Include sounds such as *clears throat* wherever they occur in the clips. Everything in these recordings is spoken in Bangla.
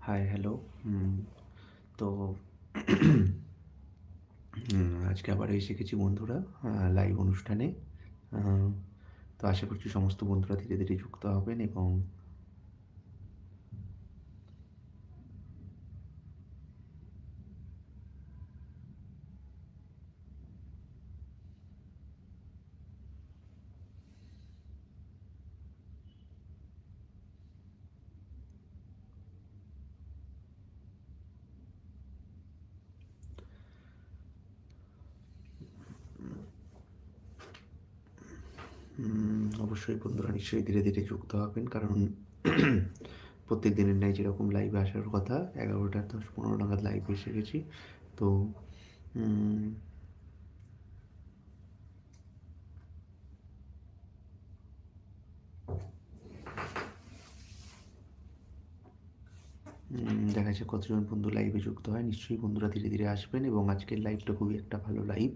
হাই হ্যালো হুম, তো *clears throat* হুম, আজকে আবার এসে গেছি বন্ধুরা লাইভ অনুষ্ঠানে। তো আশা করছি সমস্ত বন্ধুরা ধীরে ধীরে যুক্ত হবেন এবং অবশ্যই বন্ধুরা নিশ্চয়ই ধীরে ধীরে যুক্ত হবেন, কারণ *clears throat* প্রত্যেক দিনের ন্যায় যেরকম লাইভে আসার কথা, এগারোটা দশ পনেরো নাগাদ লাইভে এসে গেছি। তো দেখা যাচ্ছে কতজন বন্ধু লাইভে যুক্ত হয়, নিশ্চয়ই বন্ধুরা ধীরে ধীরে আসবেন এবং আজকের লাইভটা খুবই একটা ভালো লাইভ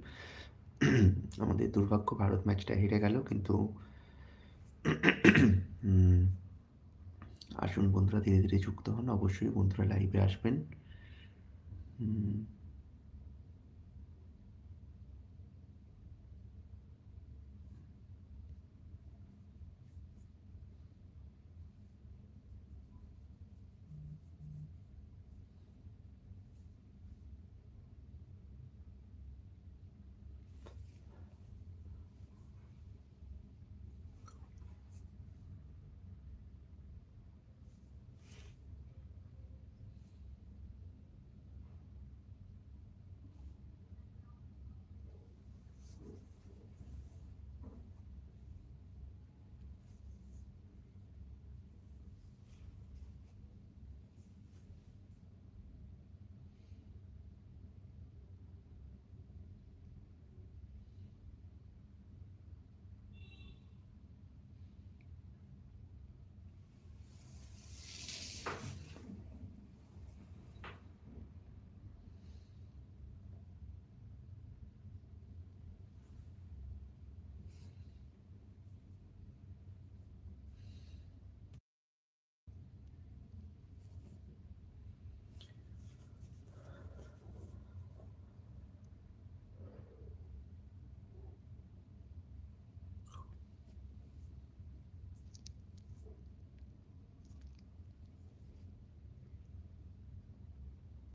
আমাদের দুর্ভাগ্য ভারত ম্যাচটা হেরে গেল, কিন্তু আসুন বন্ধুরা, ধীরে ধীরে যুক্ত হন। অবশ্যই বন্ধুরা লাইভে আসবেন।